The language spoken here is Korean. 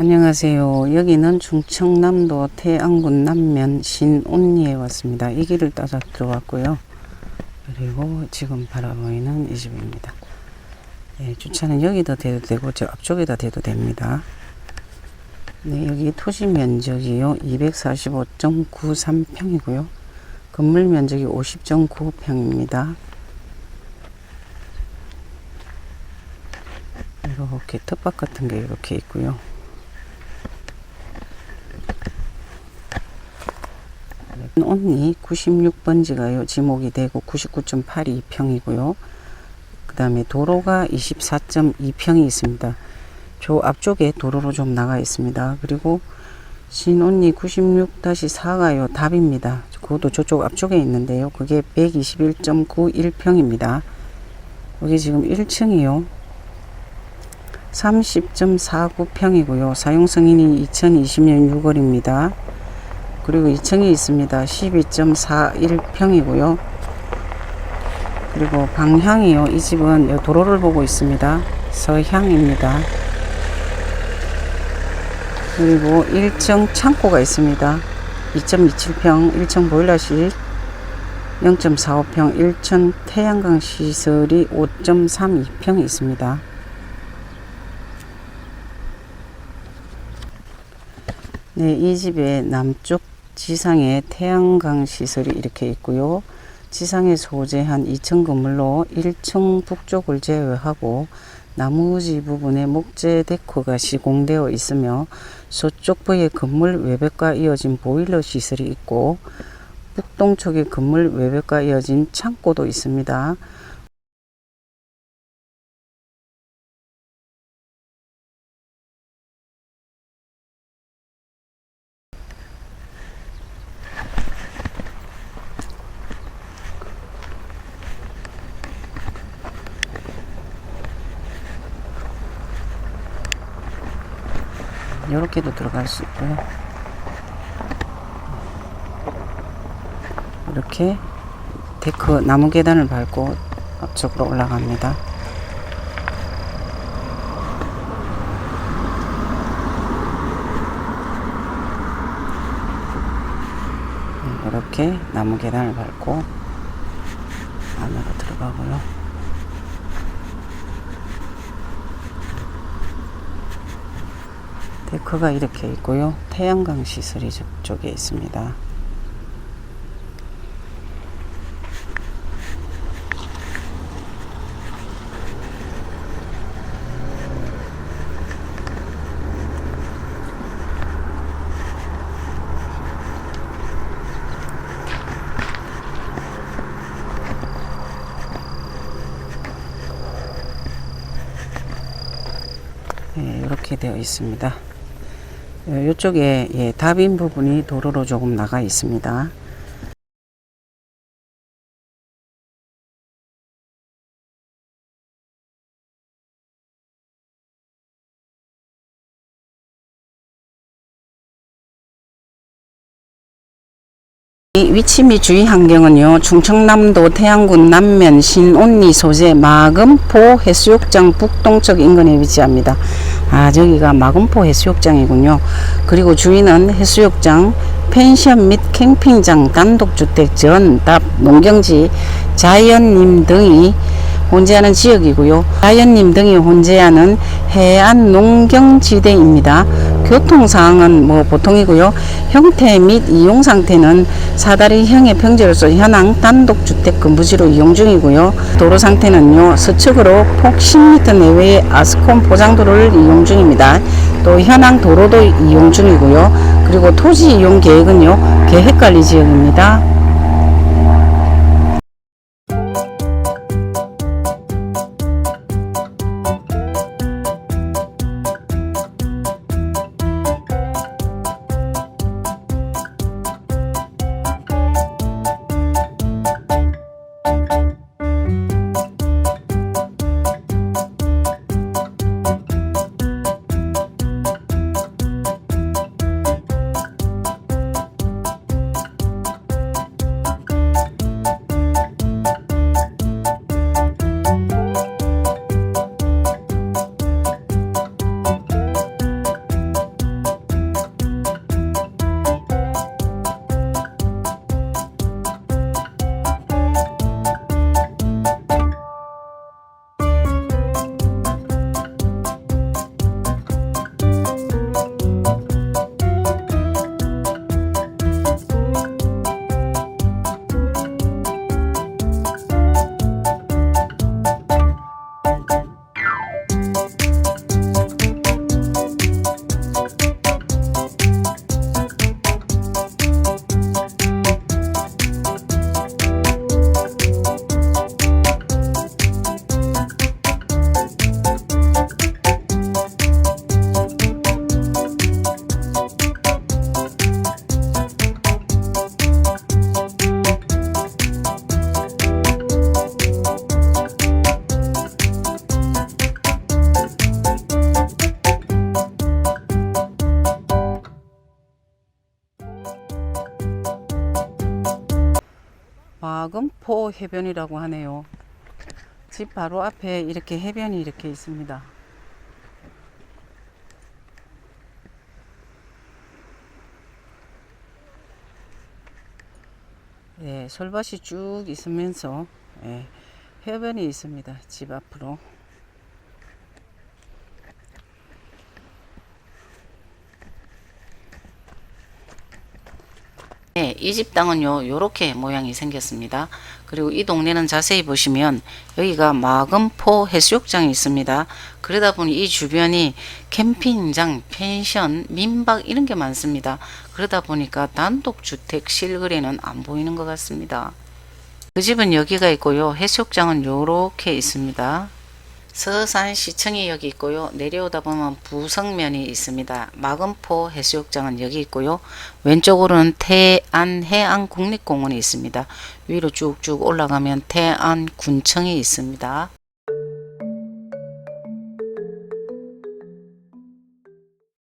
안녕하세요. 여기는 중청남도 태안군 남면 신온리에 왔습니다. 이 길을 따라 들어왔고요. 그리고 지금 바라보이는 이 집입니다. 예, 주차는 여기다 대도 되고 저 앞쪽에다 대도 됩니다. 네, 여기 토지 면적이요. 245.93평이고요. 건물 면적이 50.9평입니다. 이렇게 텃밭 같은 게 이렇게 있고요. 언니 96번지가요. 지목이 되고 99.82평이고요. 그 다음에 도로가 24.2평이 있습니다. 저 앞쪽에 도로로 좀 나가 있습니다. 그리고 신언니 96-4가요. 답입니다. 그것도 저쪽 앞쪽에 있는데요. 그게 121.91평입니다. 여기 지금 1층이요. 30.49평이고요. 사용 승인이 2020년 6월입니다. 그리고 2층에 있습니다. 12.41평이고요. 그리고 방향이요. 이 집은 도로를 보고 있습니다. 서향입니다. 그리고 1층 창고가 있습니다. 2.27평, 1층 보일러실 0.45평, 1층 태양광 시설이 5.32평이 있습니다. 네, 이 집의 남쪽 지상에 태양광 시설이 이렇게 있고요. 지상에 소재한 2층 건물로 1층 북쪽을 제외하고 나머지 부분에 목재 데코가 시공되어 있으며 서쪽 부의 건물 외벽과 이어진 보일러 시설이 있고 북동쪽의 건물 외벽과 이어진 창고도 있습니다. 이렇게도 들어갈 수 있고요. 이렇게 데크 나무 계단을 밟고 앞쪽으로 올라갑니다. 네, 이렇게 나무 계단을 밟고 안으로 들어가고요. 데크가 이렇게 있고요. 태양광 시설이 저쪽에 있습니다. 네, 되어 있습니다. 이쪽에 예, 답인 부분이 도로로 조금 나가 있습니다. 이 위치 및 주위 환경은요 충청남도 태안군 남면 신온리 소재 마금포 해수욕장 북동쪽 인근에 위치합니다. 아 저기가 마금포 해수욕장이군요. 그리고 주위는 해수욕장, 펜션 및 캠핑장, 단독주택, 전답, 농경지, 자연림 등이 혼재하는 지역이고요. 자연림 등이 혼재하는 해안 농경지대입니다. 교통상황은 뭐 보통이고요. 형태 및 이용 상태는 사다리형의 평지로서 현황 단독 주택 근부지로 이용 중이고요. 도로 상태는요. 서측으로 폭 10m 내외의 아스콘 포장도로를 이용 중입니다. 또 현황 도로도 이용 중이고요. 그리고 토지 이용 계획은요. 계획관리 지역입니다. 마금포 해변이라고 하네요. 집 바로 앞에 이렇게 해변이 이렇게 있습니다. 네, 솔밭이 쭉 있으면서 예, 해변이 있습니다. 집 앞으로. 이 집 땅은요, 요렇게 모양이 생겼습니다. 그리고 이 동네는 자세히 보시면 여기가 마금포 해수욕장이 있습니다. 그러다 보니 이 주변이 캠핑장, 펜션, 민박 이런 게 많습니다. 그러다 보니까 단독주택 실거래는 안 보이는 것 같습니다. 그 집은 여기가 있고요. 해수욕장은 요렇게 있습니다. 서산시청이 여기 있고요. 내려오다 보면 부성면이 있습니다. 마금포 해수욕장은 여기 있고요. 왼쪽으로는 태안해안국립공원이 있습니다. 위로 쭉쭉 올라가면 태안군청이 있습니다.